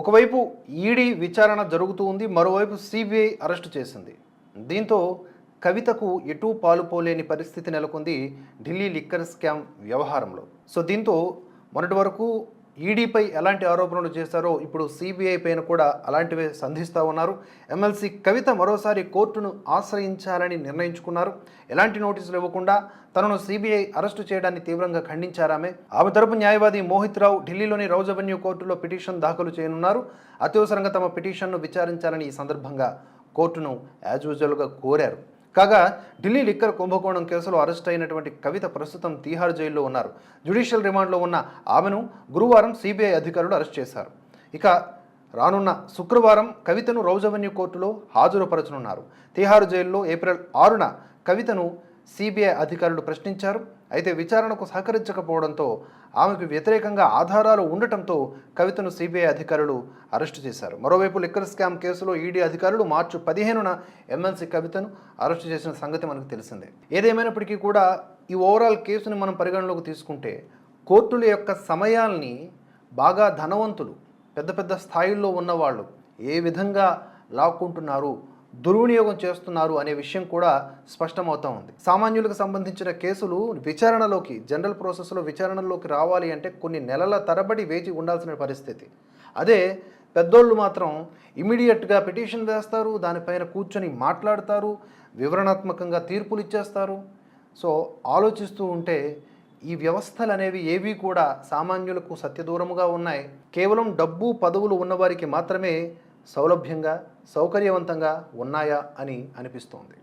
ఒకవైపు ఈడీ విచారణ జరుగుతూ ఉంది మరోవైపు సిబిఐ అరెస్టు చేసింది. దీంతో కవితకు ఎటూ పాలుపోలేని పరిస్థితి నెలకొంది ఢిల్లీ లిక్కర్ స్కామ్ వ్యవహారంలో. సో దీంతో మొన్నటి వరకు ఈడీపై ఎలాంటి ఆరోపణలు చేశారో ఇప్పుడు సిబిఐ పైన కూడా అలాంటివే సంధిస్తూ ఉన్నారు. ఎమ్మెల్సీ కవిత మరోసారి కోర్టును ఆశ్రయించాలని నిర్ణయించుకున్నారు. ఎలాంటి నోటీసులు ఇవ్వకుండా తనను సిబిఐ అరెస్టు చేయడాన్ని తీవ్రంగా ఖండించారామే. ఆమె తరపు న్యాయవాది మోహిత్ రావు ఢిల్లీలోని రౌజ్ అవెన్యూ కోర్టులో పిటిషన్ దాఖలు చేయనున్నారు. అత్యవసరంగా తమ పిటిషన్ను విచారించాలని ఈ సందర్భంగా కోర్టును యాజ్ యూజువల్గా కోరారు. కాగా ఢిల్లీ లిక్కర్ కుంభకోణం కేసులో అరెస్ట్ అయినటువంటి కవిత ప్రస్తుతం తీహార్ జైల్లో ఉన్నారు. జ్యుడిషియల్ రిమాండ్లో ఉన్న ఆమెను గురువారం సిబిఐ అధికారులు అరెస్ట్ చేశారు. ఇక రానున్న శుక్రవారం కవితను రౌజ్ అవెన్యూ కోర్టులో హాజరుపరచనున్నారు. తీహార్ జైల్లో ఏప్రిల్ ఆరున కవితను సిబిఐ అధికారులు ప్రశ్నించారు. అయితే విచారణకు సహకరించకపోవడంతో ఆమెకు వ్యతిరేకంగా ఆధారాలు ఉండటంతో కవితను సిబిఐ అధికారులు అరెస్టు చేశారు. మరోవైపు లిక్కర్ స్కామ్ కేసులో ఈడీ అధికారులు మార్చి పదిహేనున ఎమ్మెల్సీ కవితను అరెస్టు చేసిన సంగతి మనకు తెలిసిందే. ఏదేమైనప్పటికీ కూడా ఈ ఓవరాల్ కేసుని మనం పరిగణలోకి తీసుకుంటే కోర్టుల యొక్క సమయాల్ని బాగా ధనవంతులు పెద్ద పెద్ద స్థాయిల్లో ఉన్నవాళ్ళు ఏ విధంగా లాక్కుంటున్నారు దుర్వినియోగం చేస్తున్నారు అనే విషయం కూడా స్పష్టమవుతా ఉంది. సామాన్యులకు సంబంధించిన కేసులు విచారణలోకి జనరల్ ప్రాసెస్లో విచారణలోకి రావాలి అంటే కొన్ని నెలల తరబడి వేచి ఉండాల్సిన పరిస్థితి. అదే పెద్దోళ్ళు మాత్రం ఇమీడియట్గా పిటిషన్ వేస్తారు దానిపైన కూర్చొని మాట్లాడతారు వివరణాత్మకంగా తీర్పులు ఇచ్చేస్తారు. సో ఆలోచిస్తూ ఉంటే ఈ వ్యవస్థలు అనేవి ఏవి కూడా సామాన్యులకు సత్యదూరముగా ఉన్నాయి. కేవలం డబ్బు పదవులు ఉన్నవారికి మాత్రమే సౌలభ్యంగా సౌకర్యవంతంగా ఉన్నాయా అని అనిపిస్తోంది.